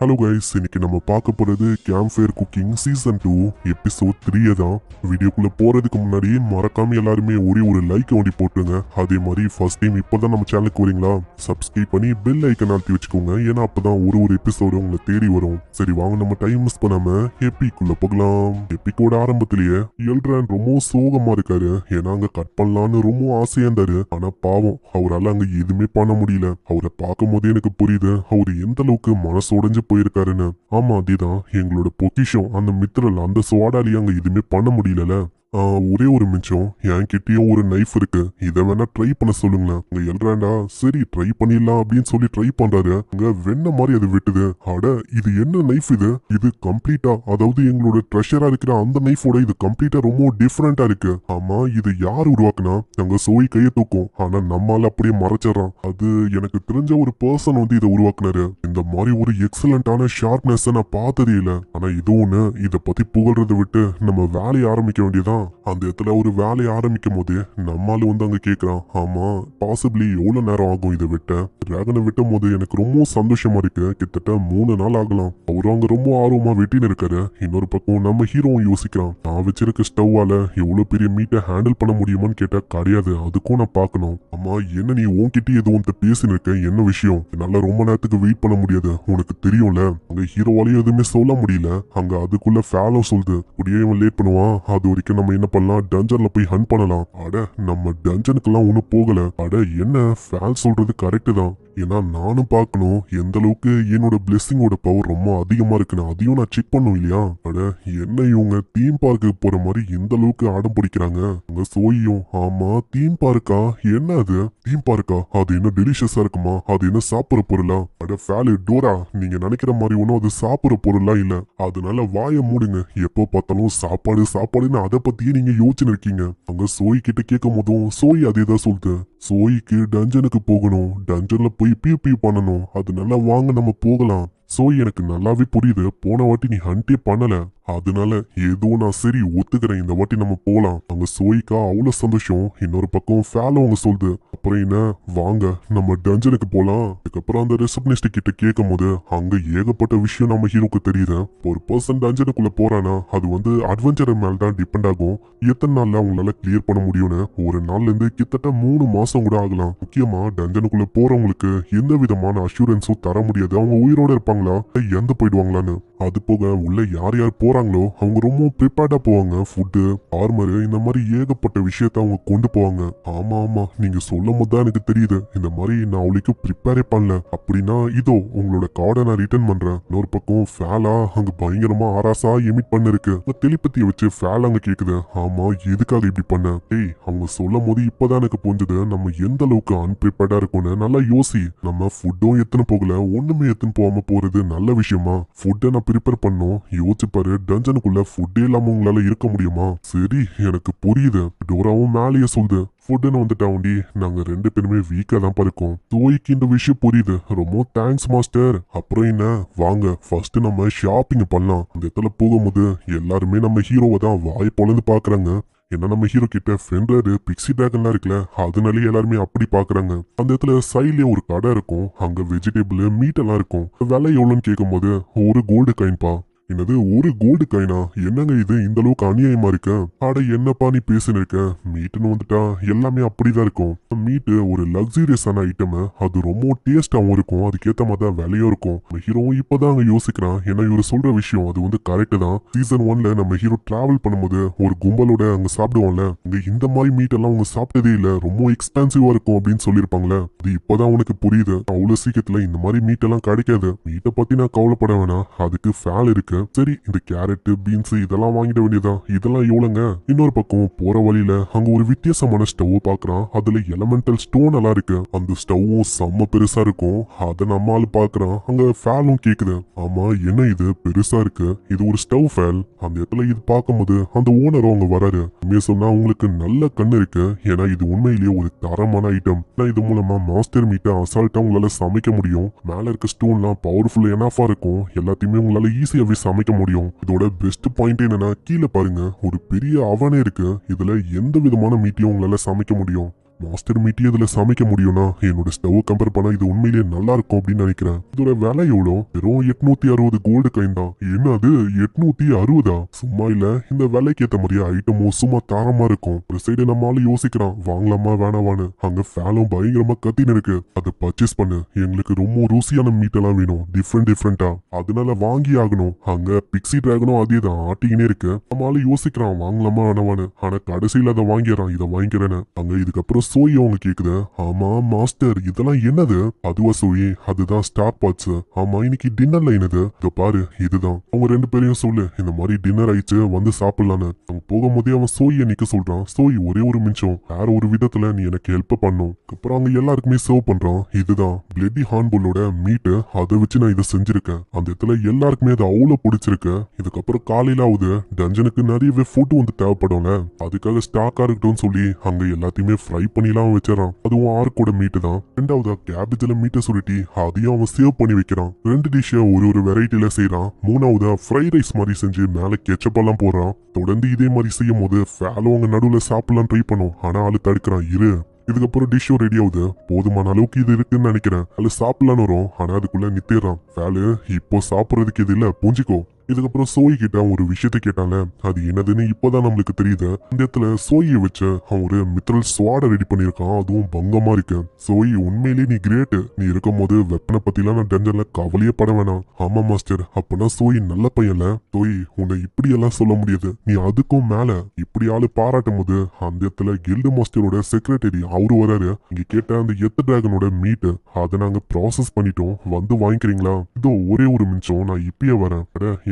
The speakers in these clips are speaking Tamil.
ஹலோ கைஸ் இன்னைக்கு நம்ம பார்க்க போறது camp fire cooking season two episode three தான். வீடியோக்குள்ள போறதுக்கு முன்னாடி மறக்காம எல்லாருமே ஒரே ஒரு லைக் வண்டி போட்டுருங்க. அதே மாதிரி ஃபர்ஸ்ட் டைம் இப்போதான் நம்ம சேனலுக்கு வரீங்களா? சப்ஸ்கிரைப் பண்ணி பெல் ஐக்கன் அழுத்தி வச்சுக்கோங்க. ஏன்னா அப்பதான் ஒரு ஒரு எபிசோடு உங்களை தேடி வரும். சரி வாங்க நம்ம டைம் மிஸ் பண்ணாம எப்பிக்குள்ள போகலாம். எப்பிக்கோட ஆரம்பத்திலேயே எல்ட்ரான் ரொம்ப சோகமா இருக்காரு. ஏன்னா அங்க கட் பண்ணலான்னு ரொம்ப ஆசையா இருந்தாரு. ஆனா பாவம் அவரால் அங்க எதுவுமே பண்ண முடியல. அவரை பார்க்கும் போதே எனக்கு புரியுது. அவர் எந்த அளவுக்கு மனசு உடைஞ்சு போயிருக்காருன்னு. ஆமா அதேதான் எங்களோட பொக்கிஷம் அந்த மித்திரல் அந்த சுவாடாலி அங்க எதுவுமே பண்ண முடியல ஒரே ஒரு மிச்சம் என் கிட்டேயும் ஒரு நைஃப் இருக்கு. இதை வேணா ட்ரை பண்ண சொல்லுங்களேன். அங்க எல்றாண்டா சரி ட்ரை பண்ணிடலாம் அப்படின்னு சொல்லி ட்ரை பண்றாரு. அங்க வெண்ண மாதிரி அது விட்டுது. அட இது என்ன நைஃப் இது? இது கம்ப்ளீட்டா அதாவது எங்களோட ட்ரெஷரா இருக்கிற அந்த நைஃபோட இது கம்ப்ளீட்டா ரொம்ப டிஃப்ரெண்டா இருக்கு. ஆமா இது யார் உருவாக்குனா? அங்க சோய் கையை தூக்கும். ஆனா நம்மால அப்படியே மறைச்சிடறான். அது எனக்கு தெரிஞ்ச ஒரு பர்சன் வந்து இதை உருவாக்குனாரு. இந்த மாதிரி ஒரு எக்ஸலண்டான ஷார்ப்னஸ் நான் பார்த்ததே இல்லை. ஆனா இது ஒண்ணு. இதை பத்தி புகழ்றதை விட்டு நம்ம வேலையை ஆரம்பிக்க வேண்டியதான் அந்த இடத்துல ஒரு வேலையை ஆரம்பிக்கும் போதே நம்மால வந்து அங்க கேக்குறான். ஆமா பாசிபிளி எவ்வளவு நேரம் ஆகும் இதை விட்ட? டிராகனை விட்டும் போது எனக்கு ரொம்ப சந்தோஷமா இருக்கு. கிட்டத்தட்ட மூணு நாள் ஆகலாம். அவரும் அங்க ரொம்ப ஆர்வமா வெட்டின்னு இருக்காரு. இன்னொரு பக்கம் நம்ம ஹீரோவும் யோசிக்கிறான். நான் வச்சிருக்க ஸ்டவ்வால எவ்வளவு பெரிய மீட்டை ஹேண்டில் பண்ண முடியுமான்னு கேட்டா கிடையாது. அதுக்கும் நான் பார்க்கணும். அம்மா என்ன நீ உன்கிட்ட எதுவும் உன்கிட்ட பேசின்னு இருக்க? என்ன விஷயம்? என்னால ரொம்ப நேரத்துக்கு வெயிட் பண்ண முடியாது. உனக்கு தெரியும்ல. அங்க ஹீரோவாலையும் எதுவுமே சொல்ல முடியல. அங்க அதுக்குள்ள ஃபேலோ சொல்லுது. அப்படியே இவன் லேட் பண்ணுவான். அது வரைக்கும் நம்ம நம்ம என்ன பண்ணலாம்? டஞ்சன்ல போய் ஹன் பண்ணலாம். அட நம்ம டஞ்சனுக்கெல்லாம் ஒன்றும் போகல. அட என்ன? ஃபேல் சொல்றது கரெக்டு தான். ஏன்னா நானும் பார்க்கணும். எந்த அளவுக்கு என்னோட பிளெஸிங்கோட பவர் ரொம்ப அதிகமாக இருக்குன்னு அதையும் நான் செக் பண்ணும் இல்லையா? அட என்ன இவங்க தீம் பார்க்கு போற மாதிரி எந்த அளவுக்கு ஆடம் பிடிக்கிறாங்க? அங்க சோயும் ஆமா தீம் பார்க்கா என்ன அது? தீம் பார்க்கா அது என்ன டெலிஷியஸா இருக்குமா? அது என்ன சாப்பிட்ற பொருளா? அட ஃபேலு டோரா நீங்க நினைக்கிற மாதிரி ஒன்றும் அது சாப்பிட்ற பொருளா இல்ல. அதனால வாயை மூடுங்க. எப்போ பார்த்தாலும் சாப்பாடு சாப்பாடுன்னு அதை பத்தியே நீங்க யோசிச்சுன்னு இருக்கீங்க. அங்க சோய் கிட்ட கேட்கும் போதும் சோய் அதே தான் சொல்லுது. சோய்க்கு டஞ்சனுக்கு போகணும். டஞ்சன்ல போய் பியூ பியூ பண்ணணும். அதனால வாங்க நம்ம போகலாம். ஸோ எனக்கு நல்லாவே புரியுது. போன வாட்டி நீ ஹண்டே பண்ணல. அதனால ஏதோ நான் சரி ஒத்துக்கிறேன். இந்த வாட்டி நம்ம போலாம். அங்க சோய்க்கா அவ்வளவு சந்தோஷம். இன்னொரு பக்கம் ஃபேல அவங்க சொல்லுது. அப்புறம் என்ன? வாங்க நம்ம டஞ்சனுக்கு போலாம். அதுக்கப்புறம் அந்த ரிசப்னிஸ்ட் கிட்ட கேட்கும் போது அங்க ஏகப்பட்ட விஷயம் நம்ம ஹீரோக்கு தெரியுது. ஒரு பர்சன் டஞ்சனுக்குள்ள போறானா அது வந்து அட்வென்ச்சர் மேல தான் டிபெண்ட் ஆகும். எத்தனை நாள்ல அவங்களால கிளியர் பண்ண முடியும்னு. ஒரு நாள்ல இருந்து கிட்டத்தட்ட மூணு மாசம் கூட ஆகலாம். முக்கியமா டஞ்சனுக்குள்ள போறவங்களுக்கு எந்த விதமான அஷூரன்ஸும் தர முடியாது. அவங்க உயிரோட இருப்பாங்க போயிடுவாங்களா? இறந்து போயிடுவாங்களான்னு? அது போக உள்ள யார் யார் போறாங்களோ அவங்க ரொம்ப ப்ரிப்பேர்டா போவாங்க. ஃபுட்டு ஆர்மரு இந்த மாதிரி ஏகப்பட்ட விஷயத்த அவங்க கொண்டு போவாங்க. ஆமா ஆமா நீங்க சொல்லும் போது தான் எனக்கு தெரியுது. இந்த மாதிரி நான் அவளுக்கு ப்ரிப்பேரே பண்ணல. அப்படின்னா இதோ உங்களோட கார்டை நான் ரிட்டர்ன் பண்றேன். இன்னொரு பக்கம் ஃபேலா அங்க பயங்கரமா ஆராசா எமிட் பண்ணிருக்கு. தெளிப்பத்திய வச்சு ஃபேல் அங்க கேக்குது. ஆமா எதுக்காக இப்படி பண்ண? டேய் அவங்க சொல்லும் போது இப்பதான் எனக்கு புரிஞ்சது. நம்ம எந்த அளவுக்கு அன்பிரிப்பேர்டா இருக்கும்னு நல்லா யோசி. நம்ம ஃபுட்டும் எத்தனை போகல. ஒண்ணுமே எத்தனை போகாம போறது நல்ல விஷயமா? ஃபுட்டை நான் ப்ரிப்பேர் பண்ணோம் யோசிப்பாரு டஞ்சனுக்குள்ள ஃபுட்டே இல்லாம உங்களால இருக்க முடியுமா? சரி எனக்கு புரியுது. டோராவும் மேலேயே சொல்லுது. ஃபுட்டுன்னு வந்துட்டாண்டி நாங்க ரெண்டு பேருமே வீக்கா தான் இருக்கோம் தோய்க்கு இந்த விஷயம் புரியுது. ரொம்ப தேங்க்ஸ் மாஸ்டர் அப்புறம் என்ன? வாங்க ஃபர்ஸ்ட் நம்ம ஷாப்பிங் பண்ணலாம். அந்த இடத்துல போகும்போது எல்லாருமே நம்ம ஹீரோவை தான் வாய் பொழந்து பாக்குறாங்க ஏன்னா நம்ம ஹீரோ கிட்ட ஃபெண்டரு பிக்ஸி டிராகன்லாம் இருக்குல்ல அதனாலே எல்லாருமே அப்படி பாக்குறாங்க. அந்த இடத்துல சைட்லயே ஒரு கடை இருக்கும் அங்க வெஜிடபிள் மீட் எல்லாம் இருக்கும். விலை எவ்வளோன்னு கேட்கும் போது ஒரு கோல்டு காயின்பா என்னது ஒரு கோல்டு காயினா என்னங்க இது? இந்த அளவுக்கு அநியாயமா இருக்க? அட என்னப்பா நீ பேசுன்னு இருக்க? மீட்டுன்னு வந்துட்டா? எல்லாமே அப்படிதான் இருக்கும். மீட்டு ஒரு லக்ஸூரியஸான ஐட்டம் அது ரொம்ப டேஸ்டாவும் இருக்கும். அதுக்கேத்த மாதிரி தான் விலையும் இருக்கும். நம்ம ஹீரோவும் இப்பதான் அங்க யோசிக்கிறான். ஏன்னா இவர் சொல்ற விஷயம் அது வந்து கரெக்ட் தான். சீசன் ஒன்ல நம்ம ஹீரோ டிராவல் பண்ணும்போது ஒரு கும்பலோட அங்க சாப்பிடுவோம்ல? இங்கே இந்த மாதிரி மீட் எல்லாம் அவங்க சாப்பிட்டதே இல்ல. ரொம்ப எக்ஸ்பென்சிவா இருக்கும் அப்படின்னு சொல்லியிருப்பாங்களே? அது இப்பதான் உனக்கு புரியுது. அவ்வளவு சீக்கிரத்துல இந்த மாதிரி மீட் எல்லாம் கிடைக்காது. மீட்டை பத்தி நான் கவலைப்பட வேணாம். அதுக்கு ஃபேல் இருக்கு. சரி இந்த கேரட் பீன்ஸ் இதெல்லாம் வாங்கிட வேண்டியதா? இதெல்லாம் எவ்வளோங்க? இன்னொரு பக்கம் போற வழியில அங்க ஒரு வித்தியாசமான ஸ்டவ் பாக்குறான். அதுல எலமெண்டல் ஸ்டோன் எல்லாம் இருக்கு. அந்த ஸ்டவ்வும் செம்ம பெருசா இருக்கும். அத நம்ம ஆளு பாக்குறான். அங்க ஃபேலும் கேக்குது. ஆமா என்ன இது? பெருசா இருக்கு. இது ஒரு ஸ்டவ் ஃபேல் அந்த இடத்துல இது பார்க்கும்போது அந்த ஓனரும் அங்க வராரு. உண்மையை சொன்னா உங்களுக்கு நல்ல கண்ணு இருக்கு. ஏன்னா இது உண்மையிலேயே ஒரு தரமான ஐட்டம் இது மூலமா மாஸ்டர் மீட்டை அசால்ட்டா உங்களால சமைக்க முடியும். மேல இருக்க ஸ்டோன்லாம் பவர்ஃபுல் எனஃபா இருக்கும். எல்லாத்தையுமே உங்களால ஈஸியாவே சமைக்க முடியும். இதோட பெஸ்ட் பாயிண்ட் என்னன்னா கீழே பாருங்க. ஒரு பெரிய அவனே இருக்கு. இதுல எந்த விதமான மீட்டையும் உங்களால சமைக்க முடியும். மாஸ்டர் மீட்டி இதுல சமைக்க முடியும்னா என்னோட ஸ்டவ் கம்பேர் பண்ணா இது உண்மையிலேயே நல்லா இருக்கும் அப்படின்னு நினைக்கிறேன். இதோட விலை எவ்வளோ? வெறும் எட்நூத்தி அறுபது கோல்டு கைன் தான். என்ன அது எட்நூத்தி அறுபதா? சும்மா இல்ல. இந்த விலைக்கு ஏத்த மாதிரியே ஐட்டமும் சும்மா தாரமா இருக்கும். ஒரு சைடு நம்மளால யோசிக்கிறான் வாங்கலாமா வேணாவான்னு அங்க ஃபேலும் பயங்கரமா கத்தின்னு இருக்கு. அதை பர்ச்சேஸ் பண்ணு. எங்களுக்கு ரொம்ப ருசியான மீட் எல்லாம் வேணும். டிஃப்ரெண்ட் டிஃப்ரெண்டா அதனால வாங்கி ஆகணும். அங்க பிக்ஸி டிராகனும் அதே தான். ஆட்டிக்கினே இருக்கு. நம்மளால யோசிக்கிறான் வாங்கலாமா வேணாவான்னு ஆனா கடைசியில அதை வாங்கிடுறான். இதை வாங்கிக்கிறேன்னு. அங்க இதுக்கப்புறம் சோய் அவங்க கேக்குது. ஆமா மாஸ்டர் இதெல்லாம் என்னது? அதுவா சோயி? அதுதான் ஸ்டார் பாட்ஸ் ஆமா இன்னைக்கு டின்னர்ல என்னது? இதோ பாரு இதுதான். அவங்க ரெண்டு பேரையும் சொல்லு. இந்த மாதிரி டின்னர் ஆயிடுச்சு வந்து சாப்பிடலான்னு. அவங்க போகும்போதே அவன் சோயை நிக்க சொல்றான். சோய் ஒரே ஒரு நிமிஷம் வேற ஒரு விதத்துல நீ எனக்கு ஹெல்ப் பண்ணும். அப்புறம் அவங்க எல்லாருக்குமே சர்வ் பண்றான். இதுதான். பிளட்டி ஹார்ன்புல்லோட மீட்டு அதை வச்சு நான் இதை செஞ்சிருக்கேன். அந்த இடத்துல எல்லாருக்குமே அது அவ்வளவு பிடிச்சிருக்கு. இதுக்கப்புறம் காலையில ஆகுது. டஞ்சனுக்கு நிறையவே ஃபுட் வந்து தேவைப்படும்ல. அதுக்காக ஸ்டாக்கா இருக்கட்டும்னு சொல்லி அங்க எல்லாத்தையுமே ஃப்ரை பண்ணிலாம் வச்சிடறான். அதுவும் ஆர்க்கோட மீட்டு தான். ரெண்டாவதா கேபேஜ்ல மீட்டை சுருட்டி அதையும் அவன் சேவ் பண்ணி வைக்கிறான். ரெண்டு டிஷ்ஷ ஒரு ஒரு வெரைட்டில செய்யறான் மூணாவதா ஃப்ரைட் ரைஸ் மாதிரி செஞ்சு மேல கெச்சப் எல்லாம் போடுறான். தொடர்ந்து இதே மாதிரி செய்யும் போது ஃபேலும் அவங்க நடுவுல சாப்பிடலாம் ட்ரை பண்ணும். ஆனா ஆளு தடுக்கிறான். இரு. இதுக்கப்புறம் டிஷ்ஷும் ரெடி ஆகுது. போதுமான அளவுக்கு இது இருக்குன்னு நினைக்கிறேன். அது சாப்பிடலான்னு வரும். ஆனா அதுக்குள்ள நித்திடுறான். வேலு இப்போ சாப்பிட்றதுக்கு இது இல்ல. புரிஞ்சுக்கோ. இதுக்கப்புறம் சோய் கிட்ட ஒரு விஷயத்த கேட்டான்ல அது என்னதுன்னு இப்போதான் நம்மளுக்கு தெரியுது. இந்த இடத்துல சோயை வச்சு அவன் ஒரு மித்ரல் ஸ்வாட ரெடி பண்ணியிருக்கான் அதுவும் பங்கமா இருக்கு. சோய் உண்மையிலேயே நீ கிரேட் நீ இருக்கும் போது வெப்பனை பத்திலாம் நான் டென்ஜர்ல கவலையே பட வேணாம். ஆமா மாஸ்டர் அப்பனா சோய் நல்ல பையன்ல. சோய் உன்னை இப்படி எல்லாம் சொல்ல முடியாது. நீ அதுக்கும் மேல இப்படி ஆளு பாராட்டும் போது அந்த இடத்துல கில்டு மாஸ்டரோட செக்ரட்டரி அவரு வராரு. இங்க கேட்ட அந்த எத்து டிராகனோட மீட் அதை நாங்க ப்ராசஸ் பண்ணிட்டோம். வந்து வாங்கிக்கிறீங்களா? இதோ ஒரே ஒரு நிமிஷம் நான் இப்பயே வரேன்.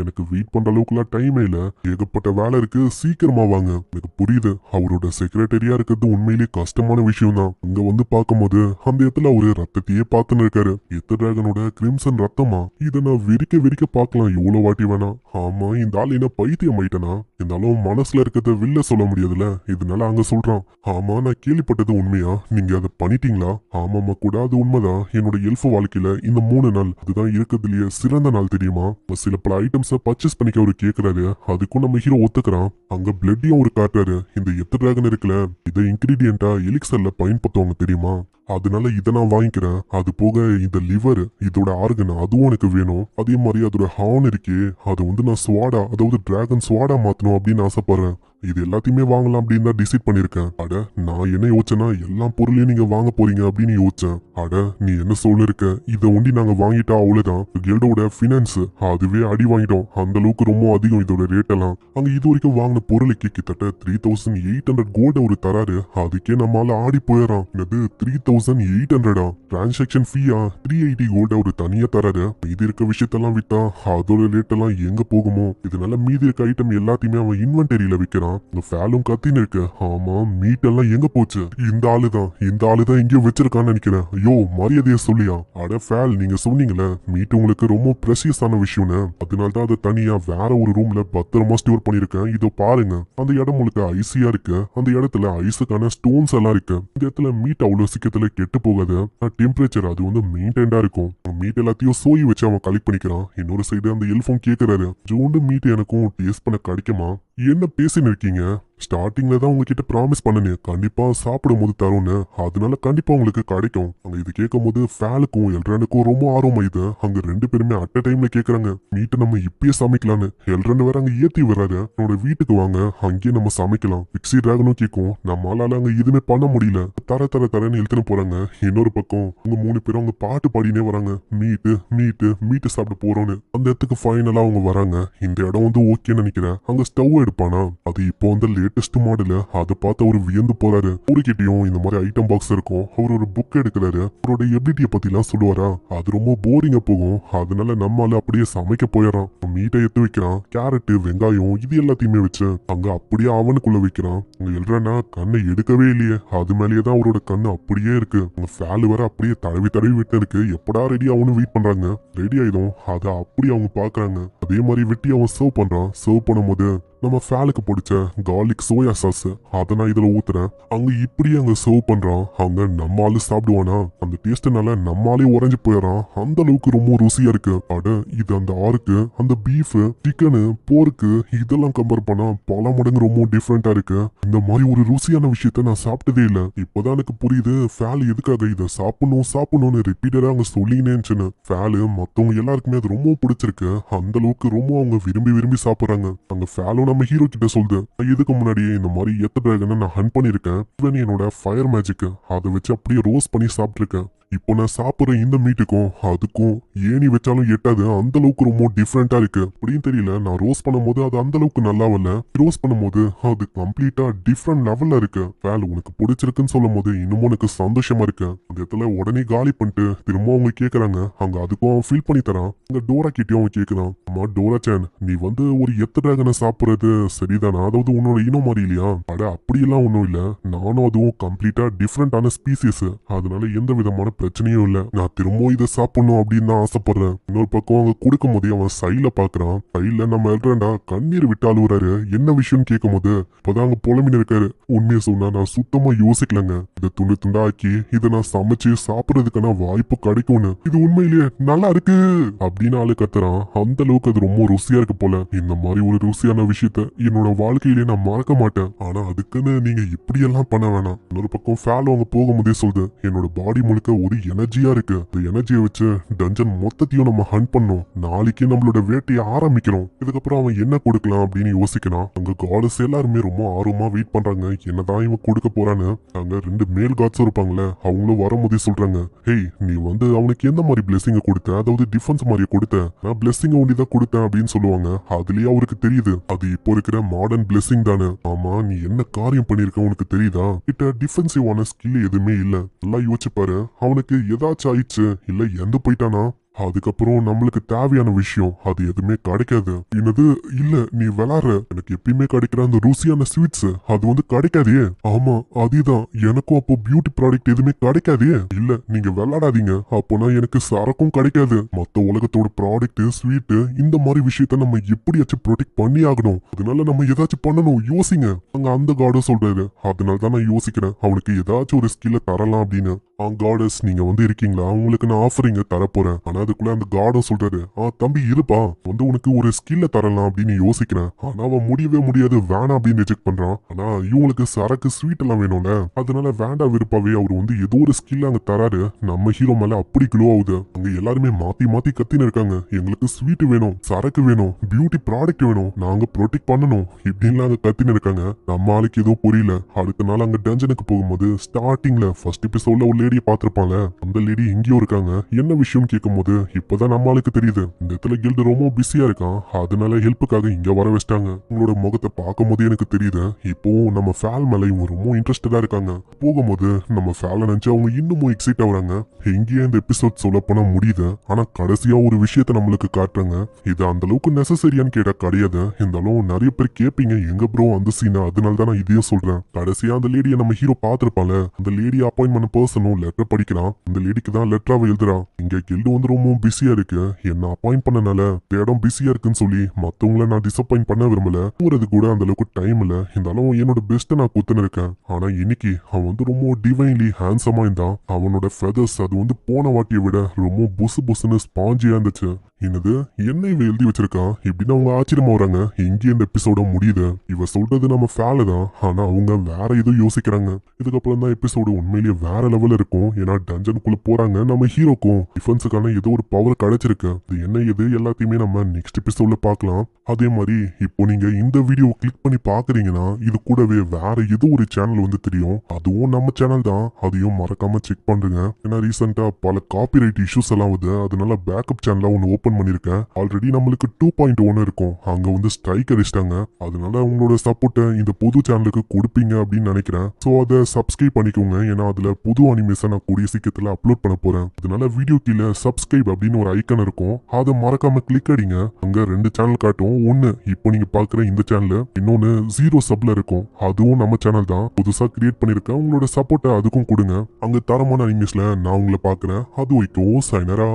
எனக்கு வெயிட் பண்ற அளவுக்குலாம் டைமே இல்ல. ஏகப்பட்ட வேலை இருக்கு. சீக்கிரமா வாங்க. எனக்கு புரியுது. அவரோட செக்ரட்டரியா இருக்கிறது உண்மையிலேயே கஷ்டமான விஷயம் தான் இங்க வந்து பார்க்கும்போது அந்த இடத்துல அவரு ரத்தத்தையே பார்த்துன்னு இருக்காரு. எத்தட்ராகனோட கிரிம்சன் ரத்தமா? இதை நான் விரிக்க விரிக்க பார்க்கலாம். எவ்வளவு வாட்டி வேணா. ஆமா இந்த ஆள் என்ன பைத்தியம் ஆயிட்டனா? இருந்தாலும் மனசுல இருக்கிறத வில்ல சொல்ல முடியாதுல இதனால அங்க சொல்றான். ஆமா நான் கேள்விப்பட்டது உண்மையா? நீங்க அதை பண்ணிட்டீங்களா? ஆமாமா கூட அது உண்மைதான். என்னோட எல்ஃபு வாழ்க்கையில இந்த மூணு நாள் அதுதான் இருக்கிறதுலயே சிறந்த நாள் தெரியுமா? சில பல ஐட்டம்ஸ் பர்ச்சேஸ் பண்ணிக்க அவரு கேட்குறாரு அதுக்கும் நம்ம ஹீரோ ஒத்துக்கிறான். அங்க பிளட்டையும் ஒரு காட்டுறாரு. இந்த எத்த டிராகன் இருக்குல்ல இதை இன்கிரீடியண்டா எலிக்சர்ல பயன்படுத்துவாங்க தெரியுமா? அதனால இதை நான் வாங்கிக்கிறேன். அது போக இந்த லிவர் இதோட ஆர்கன் அதுவும் எனக்கு வேணும். அதே மாதிரி அதோட ஹார்ன் இருக்கே அதை வந்து நான் ஸ்வாடா அதாவது டிராகன் ஸ்வாடா மாத்தணும் அப்படின்னு ஆசைப்படுறேன். இது எல்லாத்தையுமே வாங்கலாம் அப்படின்னு தான் டிசைட் பண்ணிருக்கேன் அட நான் என்ன யோசிச்சேன்னா எல்லா பொருளையும் நீங்க வாங்க போறீங்க அப்படின்னு யோசிச்சேன். அட நீ என்ன சொல்லிருக்க இதை ஒண்டி நாங்க வாங்கிட்டா அவ்வளவுதான். கில்டோட ஃபினான்ஸ் அதுவே அடி வாங்கிட்டோம். அந்த அளவுக்கு ரொம்ப அதிகம் இதோட ரேட் எல்லாம். அங்க இது வரைக்கும் வாங்கின பொருளுக்கு கிட்டத்தட்ட three thousand eight hundred gold ஒரு தராரு. அதுக்கே நம்மளால ஆடி போயிடறான். என்னது? த்ரீ தௌசண்ட் எயிட் ஹண்ட்ரடா டிரான்சாக்ஷன் ஃபீயா த்ரீ எயிட்டி கோல்டு ஒரு தனியா தராரு. மீதி இருக்க விஷயத்தெல்லாம் வித்தா அதோட ரேட் எல்லாம் எங்க போகுமோ? இதனால மீதி இருக்க ஐட்டம் எல்லாத்தையுமே அவன் இன்வென்டரியில விக்கிறான். இந்த ஃபேலும் கத்தின்னு இருக்கு. ஆமா மீட் எல்லாம் எங்க போச்சு? இந்த ஆளு தான் இந்த ஆளு தான் எங்கேயோ வச்சிருக்கான்னு நினைக்கிறேன். ஐயோ மரியாதையை சொல்லியா? அட ஃபேல் நீங்க சொன்னீங்களே மீட் உங்களுக்கு ரொம்ப ப்ரெஷியஸான விஷயம்னு. அதனால தான் அதை தனியா வேற ஒரு ரூம்ல பத்திரமா ஸ்டோர் பண்ணிருக்கேன் இதோ பாருங்க. அந்த இடம் உங்களுக்கு ஐசியா இருக்கு. அந்த இடத்துல ஐஸுக்கான ஸ்டோன்ஸ் எல்லாம் இருக்கு. இந்த இடத்துல மீட் அவ்வளவு சீக்கிரத்துல கெட்டு போகாது. டெம்பரேச்சர் அது வந்து மெயின்டைன்டா இருக்கும். மீட் எல்லாத்தையும் சோய் வச்சு அவன் கலெக்ட் பண்ணிக்கிறான். இன்னொரு சைடு அந்த எல்ஃபோன் கேட்கறாரு ஜோண்டு மீட் எனக்கும் டேஸ்ட் பண்ண கிடைக்குமா? என்ன பேசின்னு இருக்கீங்க? ஸ்டார்டிங்ல தான் உங்ககிட்ட ப்ராமிஸ் பண்ணனே. கண்டிப்பா சாப்பிடும் போது தரும்னு. அதனால கண்டிப்பா உங்களுக்கு கிடைக்கும். அங்க இது கேட்கும் போது ஃபேலுக்கும் எல்ரனுக்கும் ரொம்ப ஆர்வம் இது. அங்க ரெண்டு பேருமே அட் டைம்ல கேக்குறாங்க. மீட்டை நம்ம இப்பயே சமைக்கலான்னு எல்ரன் வேற அங்க ஏத்தி வர்றாரு என்னோட வீட்டுக்கு வாங்க. அங்கேயே நம்ம சமைக்கலாம். பிக்ஸி டிராகனும் கேட்கும் நம்மளால அங்க எதுவுமே பண்ண முடியல. தர தர தரன்னு இழுத்துன்னு போறாங்க. இன்னொரு பக்கம் அவங்க மூணு பேரும் அவங்க பாட்டு பாடினே வராங்க. மீட்டு மீட்டு மீட்டு சாப்பிட போறோம்னு. அந்த இடத்துக்கு ஃபைனலா அவங்க வராங்க. இந்த இடம் வந்து ஓகேன்னு நினைக்கிறேன். அங்க ஸ்டவ் எடுப்பானா? அது இப்போ வந்து லேட்டஸ்ட் மாடல அதை பார்த்து அவரு வியந்து போறாரு. ஊருக்கிட்டையும் இந்த மாதிரி ஐட்டம் பாக்ஸ் இருக்கும். அவர் ஒரு புக் எடுக்கிறாரு. அவரோட எபிலிட்டியை பத்தி எல்லாம் சொல்லுவாரா? அது ரொம்ப போரிங்கா போகும். அதனால நம்மால அப்படியே சமைக்க போயிடறான். மீட்டை எடுத்து வைக்கிறான். கேரட் வெங்காயம் இது எல்லாத்தையுமே வச்சு அங்க அப்படியே அவனுக்குள்ள வைக்கிறான். அங்க எழுறனா கண்ணை எடுக்கவே இல்லையே. அது மேலேயே தான் அவரோட கண்ணு அப்படியே இருக்கு. அங்க ஃபேலு வர அப்படியே தடவி தடவி விட்டு இருக்கு எப்படா ரெடி ஆகும்னு வெயிட் பண்றாங்க. ரெடி ஆயிடும். அதை அப்படி அவங்க பாக்குறாங்க அதே மாதிரி வெட்டி அவன் சர்வ் பண்றான். சர்வ் பண்ணும்போது நம்ம ஃபேலுக்கு பிடிச்ச கார்லிக் சோயா சாஸ் அதை நான் இதில் ஊத்துறேன். அங்கே இப்படியே அங்கே சர்வ் பண்ணுறான் அங்கே நம்ம ஆளு சாப்பிடுவானா? அந்த டேஸ்ட்டுனால நம்மாலே உறைஞ்சு போயிடறான். அந்த அளவுக்கு ரொம்ப ருசியாக இருக்கு. அட இது அந்த ஆறுக்கு அந்த பீஃபு சிக்கனு போருக்கு இதெல்லாம் கம்பேர் பண்ணால் பல மடங்கு ரொம்ப டிஃப்ரெண்ட்டாக இருக்கு. இந்த மாதிரி ஒரு ருசியான விஷயத்த நான் சாப்பிட்டதே இல்லை. இப்போதான் எனக்கு புரியுது ஃபேல் எதுக்காக இதை சாப்பிடணும் சாப்பிடணும்னு ரிப்பீட்டடாக அங்கே சொல்லினே இருந்துச்சுன்னு. ஃபேலு மற்றவங்க எல்லாருக்குமே அது ரொம்ப பிடிச்சிருக்கு. அந்த அளவுக்கு ரொம்ப அவங்க விரும்பி விரும்பி சாப்பிட்றாங்க. அங்கே ஃபேலும் நம்ம ஹீரோ கிட்ட சொல்லுது இதுக்கு முன்னாடியே இந்த மாதிரி எத்த டிராகனை நான் ஹன் பண்ணியிருக்கேன். இவன் என்னோட ஃபயர் மேஜிக் அதை வச்சு அப்படியே ரோஸ் பண்ணி சாப்பிட்ருக்கேன் இப்போ நான் சாப்பிட்ற இந்த மீட்டுக்கும் அதுக்கும் ஏணி வச்சாலும் எட்டாது. அந்த அளவுக்கு ரொம்ப டிஃப்ரெண்டா இருக்கு. அப்படின்னு தெரியல. நான் ரோஸ் பண்ணும்போது அது அந்த அளவுக்கு நல்லா வரல. ரோஸ் பண்ணும்போது அது கம்ப்ளீட்டா டிஃப்ரெண்ட் லெவல்ல இருக்கு. வேல் உனக்கு பிடிச்சிருக்குன்னு சொல்லும் போது இன்னமும் உனக்கு சந்தோஷமா இருக்கு. அந்த இடத்துல உடனே காலி பண்ணிட்டு திரும்ப அவங்க கேக்குறாங்க. அங்க அதுக்கும் அவன் ஃபீல் பண்ணி தரான். இந்த டோரா கிட்டயும் அவன் கேக்குறான். அம்மா டோரா சேன் நீ வந்து ஒரு எத்த டிராகனை சாப்பிடுறது சரிதானா? அதாவது உன்னோட இனம் மாதிரி இல்லையா? அட அப்படியெல்லாம் ஒன்றும் இல்லை. நானும் அதுவும் கம்ப்ளீட்டா டிஃப்ரெண்டான ஸ்பீசிஸ் அதனால எந்த விதமான பிரச்சனையும் இல்ல. நான் திரும்பவும் இதை சாப்பிடணும் அப்படின்னு தான் ஆசைப்படுறேன். இன்னொரு பக்கம் அவங்க கொடுக்கும் போதே அவன் சைல பாக்குறான். சைல நம்ம எல்றேன்டா கண்ணீர் விட்டு அழுவுறாரு. என்ன விஷயம்னு கேட்கும் போது இப்பதான் அங்க புலமின்னு இருக்காரு. உண்மையை சொன்னா நான் சுத்தமா யோசிக்கலங்க. இதை துண்டு துண்டா ஆக்கி இதை நான் சமைச்சு சாப்பிடுறதுக்கான வாய்ப்பு கிடைக்கும்னு. இது உண்மையிலேயே நல்லா இருக்கு அப்படின்னு ஆளு கத்துறான். அந்த அளவுக்கு அது ரொம்ப ருசியா இருக்கு போல. இந்த மாதிரி ஒரு ருசியான விஷயத்த என்னோட வாழ்க்கையிலேயே நான் மறக்க மாட்டேன். ஆனா அதுக்குன்னு நீங்க இப்படி எல்லாம் பண்ண வேணாம். இன்னொரு பக்கம் ஃபேல் அவங்க போகும்போதே சொல்லுது என்னோட பாடி முழுக்க ஒரு எனர்ஜியா இருக்கு. இந்த எனர்ஜியை வச்சு டஞ்சன் மொத்தத்தையும் நம்ம ஹண்ட் பண்ணோம் நாளைக்கு நம்மளோட வேட்டையை ஆரம்பிக்கிறோம் இதுக்கப்புறம் அவன் என்ன கொடுக்கலாம் அப்படின்னு யோசிக்கிறான். அங்க காடஸ் எல்லாருமே ரொம்ப ஆர்வமா வெயிட் பண்றாங்க. என்னதான் இவன் கொடுக்க போறான்னு. அங்க ரெண்டு மேல் காட்ஸும் இருப்பாங்களே அவங்களும் வரும்போதே சொல்றாங்க. ஹேய் நீ வந்து அவனுக்கு எந்த மாதிரி பிளெஸிங்க கொடுத்த? அதாவது டிஃபென்ஸ் மாதிரி கொடுத்த. நான் பிளெஸிங்க ஒண்டி தான் கொடுத்தேன் அப்படின்னு சொல்லுவாங்க. அதுலயே அவருக்கு தெரியுது. அது இப்போ இருக்கிற மாடர்ன் பிளெஸிங் தானே. ஆமா நீ என்ன காரியம் பண்ணிருக்க உனக்கு தெரியுதா? கிட்ட டிஃபென்சிவான ஸ்கில் எதுவுமே இல்ல. நல்லா யோசிச்சு பாரு. அவனுக்கு ஏதாச்சும் ஆயிடுச்சு இல்ல எந்த போயிட்டானா? அதுக்கப்புறம் நம்மளுக்கு தேவையான விஷயம் அது எதுவுமே கிடைக்காது. என்னது? இல்ல நீ விளாடுற. எனக்கு எப்பயுமே கிடைக்கிற அந்த ருசியான ஸ்வீட்ஸ் அது வந்து கிடைக்காதே. ஆமா அதுதான். எனக்கும் அப்போ பியூட்டி ப்ராடக்ட் எதுவுமே கிடைக்காதே. இல்ல நீங்க விளாடாதீங்க. அப்போனா எனக்கு சரக்கும் கிடைக்காது. மத்த உலகத்தோட ப்ராடக்ட் ஸ்வீட் இந்த மாதிரி விஷயத்த நம்ம எப்படியாச்சும் ப்ரொடெக்ட் பண்ணி ஆகணும். அதனால நம்ம ஏதாச்சும் பண்ணணும். யோசிங்க. அங்க அந்த காடும் சொல்றாரு. அதனால தான் நான் யோசிக்கிறேன். அவனுக்கு ஏதாச்சும் ஒரு ஸ்கில்ல தரலாம் அப்படின்னு. ஆ காடஸ் நீங்க வந்து இருக்கீங்களா? உங்களுக்கு நான் ஆஃபரிங்க தரப்போறேன். ஆனா அதுக்குள்ள அந்த காடும் சொல்றாரு ஆ தம்பி இருப்பா. வந்து உனக்கு ஒரு ஸ்கில்ல தரலாம் அப்படின்னு யோசிக்கிறேன். ஆனா அவன் முடியவே முடியாது. வேணாம் அப்படின்னு ரிஜெக்ட் பண்றான். ஆனா இவங்களுக்கு சரக்கு ஸ்வீட் எல்லாம் வேணும்ல. அதனால வேண்டாம் விருப்பாவே அவர் வந்து ஏதோ ஒரு ஸ்கில் அங்க தராரு. நம்ம ஹீரோ மேல அப்படி கிலோ ஆகுது. அங்க எல்லாருமே மாத்தி மாத்தி கத்தின்னு இருக்காங்க. எங்களுக்கு ஸ்வீட் வேணும் சரக்கு வேணும் பியூட்டி ப்ராடக்ட் வேணும். நாங்க ப்ரொடெக்ட் பண்ணணும். இப்படின்லாம் அங்க கத்தின்னு இருக்காங்க. நம்ம ஆளுக்கு ஏதோ புரியல. அடுத்த நாள் அங்க டஞ்சனுக்கு போகும்போது ஸ்டார்டிங்ல ஃபர்ஸ்ட் எபிசோட்ல உள்ள லேடியை பார்த்திருப்பாங்க அந்த லேடி எங்கேயோ இருக்காங்க. என்ன விஷயம் கேட்கும்போது இப்பதான் நம்ம ஆளுக்கு தெரியுது. இந்த இடத்துல கில்டு ரொம்ப பிஸியா இருக்கான். அதனால ஹெல்ப்புக்காக இங்க வர வச்சிட்டாங்க. உங்களோட முகத்தை பார்க்கும்போது எனக்கு தெரியுது. இப்போவும் நம்ம ஃபேல் மேல இவங்க ரொம்ப இன்ட்ரெஸ்டடா இருக்காங்க. போகும்போது நம்ம ஃபேல நினைச்சு அவங்க இன்னமும் எக்ஸைட் ஆகுறாங்க. எங்கேயே இந்த எபிசோட் சொல்ல போனா முடியுது. ஆனா கடைசியா ஒரு விஷயத்த நம்மளுக்கு காட்டுறாங்க. இது அந்த அளவுக்கு நெசசரியான்னு கேட்டா கிடையாது. இருந்தாலும் நிறைய பேர் கேட்பீங்க எங்க ப்ரோ அந்த சீனா அதனால தான் நான் இதையும் சொல்றேன். கடைசியா அந்த லேடியை நம்ம ஹீரோ பார்த்திருப்பால அந்த லேடி அப்பாயின்மெண்ட் பர்சனும் அவன் லெட்டர் படிக்கிறான். அந்த லேடிக்கு தான் லெட்டராவை எழுதுறான் இங்க கில்டு வந்து ரொம்ப பிஸியா இருக்கு. என்ன அப்பாயிண்ட் பண்ணனால? தேடம் பிஸியா இருக்குன்னு சொல்லி மத்தவங்கள நான் டிசப்பாயிண்ட் பண்ண விரும்பல. போறது கூட அந்த அளவுக்கு டைம் இல்ல. இருந்தாலும் என்னோட பெஸ்ட்டை நான் குத்துன்னு இருக்கேன். ஆனா இன்னைக்கு அவன் வந்து ரொம்ப டிவைன்லி ஹேண்ட்ஸமா இருந்தான். அவனோட ஃபெதர்ஸ் அது வந்து போன வாட்டியை விட ரொம்ப புசு புசுன்னு ஸ்பாஞ்சியா இருந்துச்சு. என்னது? என்ன இவ எழுதி வச்சிருக்கா? இப்படின்னு அவங்க ஆச்சரியமா வராங்க. எங்கே இந்த எபிசோட முடியுது இவ சொல்றது நம்ம ஃபேல தான். ஆனா அவங்க வேற ஏதோ யோசிக்கிறாங்க. இதுக்கப்புறம் தான் எபிசோடு உண்மையிலேயே வேற லெவல்ல இருக்கும். ஏன்னா டஞ்சனுக்குள்ள போறாங்க நம்ம ஹீரோக்கும் டிஃபென்ஸுக்கான ஏதோ ஒரு பவர் கிடைச்சிருக்கு. அது என்ன எது எல்லாத்தையுமே நம்ம நெக்ஸ்ட் எபிசோட்ல பார்க்கலாம். அதே மாதிரி இப்போ நீங்க இந்த வீடியோ கிளிக் பண்ணி பாக்குறீங்கன்னா இது கூடவே வேற ஏதோ ஒரு சேனல் வந்து தெரியும். அதுவும் நம்ம சேனல் தான். அதையும் மறக்காம செக் பண்ணுங்க ஏன்னா ரீசெண்டா பல காப்பிரைட் இஷ்யூஸ் எல்லாம் வருது. அதனால பேக்கப் சேனலா ஒன்று ஓப்பன் பண்ணிருக்கேன். ஆல்ரெடி நம்மளுக்கு டூ பாயிண்ட் ஒன் இருக்கும். அங்கே வந்து ஸ்ட்ரைக் அடிச்சிட்டாங்க. அதனால உங்களோட சப்போர்ட்டை இந்த புது சேனலுக்கு கொடுப்பீங்க அப்படின்னு நினைக்கிறேன். ஸோ அதை சப்ஸ்கிரைப் பண்ணிக்கோங்க. ஏன்னா அதில் புது அனிமேஷன் நான் கூடிய சீக்கிரத்தில் அப்லோட் பண்ண போகிறேன் அதனால வீடியோ கீழே சப்ஸ்கிரைப் அப்படின்னு ஒரு ஐக்கன் இருக்கும். அதை மறக்காம கிளிக் அடிங்க. அங்கே ரெண்டு சேனல் காட்டும். ஒன்று இப்போ நீங்கள் பார்க்குற இந்த சேனல் இன்னொன்று ஜீரோ சப்ல இருக்கும். அதுவும் நம்ம சேனல் தான். புதுசாக கிரியேட் பண்ணியிருக்கேன் உங்களோட சப்போர்ட்டை அதுக்கும் கொடுங்க. அங்கே தரமான அனிமேஸில் நான் உங்களை பார்க்குறேன் அது வைக்கும் சைனரா